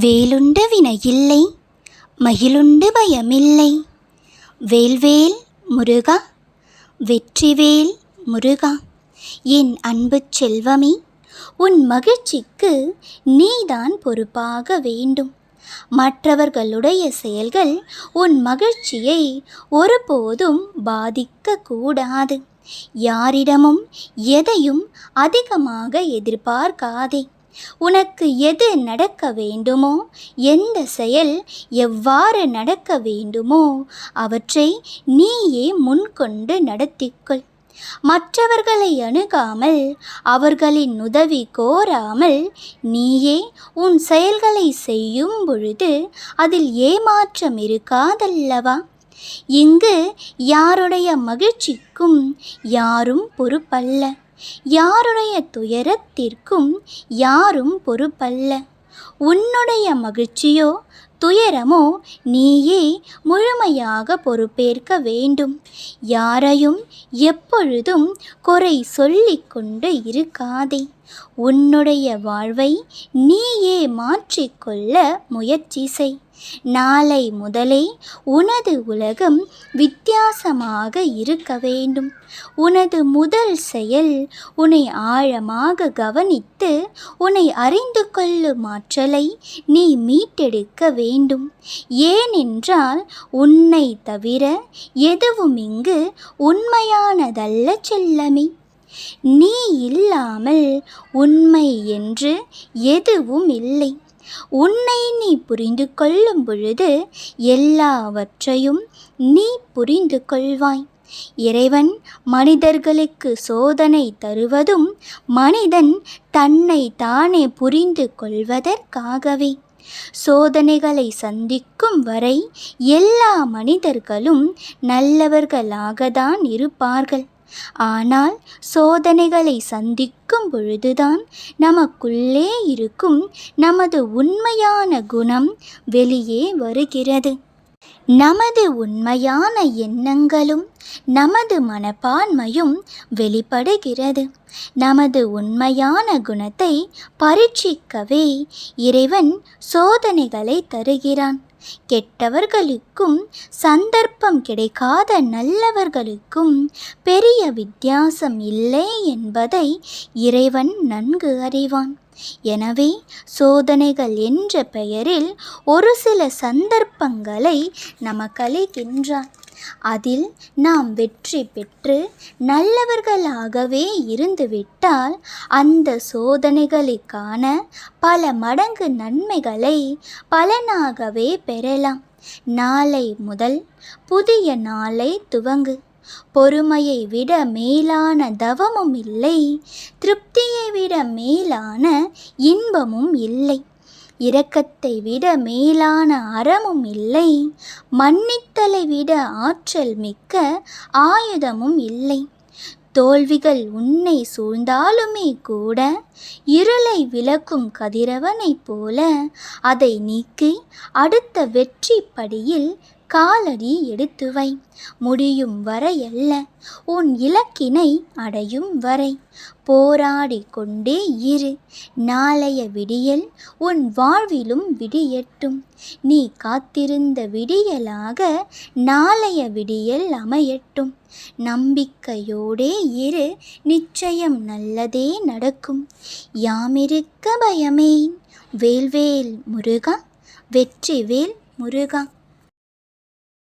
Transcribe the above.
வேலுண்டு வினையில்லை மகிழுண்டு பயமில்லை. வேல்வேல் முருகா வெற்றிவேல் முருகா என் அன்பு செல்வமே உன் மகிழ்ச்சிக்கு நீதான் பொறுப்பாக வேண்டும். மற்றவர்களுடைய செயல்கள் உன் மகிழ்ச்சியை ஒருபோதும் பாதிக்கக்கூடாது. யாரிடமும் எதையும் அதிகமாக எதிர்பார்க்காதே. உனக்கு எது நடக்க வேண்டுமோ எந்த செயல் எவ்வாறு நடக்க வேண்டுமோ அவற்றை நீயே முன்கொண்டு நடத்திக்கொள். மற்றவர்களை அணுகாமல் அவர்களின் உதவி கோராமல் நீயே உன் செயல்களை செய்யும் பொழுது அதில் ஏமாற்றம் இருக்காதல்லவா? இங்கு யாருடைய மகிழ்ச்சிக்கும் யாரும் பொறுப்பல்ல. யாருடைய துயரத்திற்கும் யாரும் பொறுப்பல்ல. உன்னுடைய மகிழ்ச்சியோ துயரமோ நீயே முழுமையாக பொறுப்பேற்க வேண்டும். யாரையும் எப்பொழுதும் குறை சொல்லிக்கொண்டு இருக்காதே. உன்னுடைய வாழ்வை நீயே மாற்றிக்கொள்ள முயற்சி செய். நாளை முதலே உனது உலகம் வித்தியாசமாக இருக்க வேண்டும். உனது முதல் செயல் உன்னை ஆழமாக கவனித்து உன்னை அறிந்து கொள்ளும் ஆற்றலை நீ மீட்டெடுக்க வேண்டும் வேண்டும். ஏனென்றால் உன்னை தவிர எதுவும் இங்கு உண்மையானதல்ல செல்லமே. நீ இல்லாமல் உண்மை என்று எதுவும் இல்லை உன்னை நீ புரிந்து கொள்ளும் பொழுது எல்லாவற்றையும் நீ புரிந்து கொள்வாய் இறைவன் மனிதர்களுக்கு சோதனை தருவதும் மனிதன் தன்னை தானே புரிந்து கொள்வதற்காகவே சோதனைகளை சந்திக்கும் வரை எல்லா மனிதர்களும் நல்லவர்களாகத்தான் இருப்பார்கள். ஆனால் சோதனைகளை சந்திக்கும் பொழுதுதான் நமக்குள்ளே இருக்கும் நமது உண்மையான குணம் வெளியே வருகிறது. நமது உண்மையான எண்ணங்களும் நமது மனப்பான்மையும் வெளிப்படுகிறது. நமது உண்மையான குணத்தை பரீட்சிக்கவே இறைவன் சோதனைகளை தருகிறான். கெட்டவர்களுக்கும் சந்தர்ப்பம் கிடைக்காத நல்லவர்களுக்கும் பெரிய வித்தியாசம் இல்லை என்பதை இறைவன் நன்கு அறிவான். எனவே சோதனைகள் என்ற பெயரில் ஒரு சில சந்தர்ப்பங்களை நமக்களிக்கின்றான் அதில் நாம் வெற்றி பெற்று நல்லவர்களாகவே இருந்துவிட்டால் அந்த சோதனைகளுக்கான பல மடங்கு நன்மைகளை பலனாகவே பெறலாம். நாளை முதல் புதிய நாளை துவங்கு. பொறுமையை விட மேலான தவமும் இல்லை. திருப்தியை விட மேலான இன்பமும் இல்லை. இரக்கத்தை விட மேலான அறமும் இல்லை. மன்னித்தலை விட ஆற்றல் மிக்க ஆயுதமும் இல்லை. தோல்விகள் உன்னை சூழ்ந்தாலுமே கூட இருளை விளக்கும் கதிரவனைப் போல அதை நீக்கி அடுத்த வெற்றி படியில் காலடி எடுத்து வை. முடியும் வரையல்ல உன் இலக்கினை அடையும் வரை. போராடி கொண்டே இரு. நாளைய விடியல் உன் வாழ்விலும் விடியட்டும். நீ காத்திருந்த விடியலாக நாளைய விடியல் அமையட்டும். நம்பிக்கையோடே இரு. நிச்சயம் நல்லதே நடக்கும். யாமிருக்க பயமே. வேல்வேல் முருகா வெற்றிவேல் முருகா.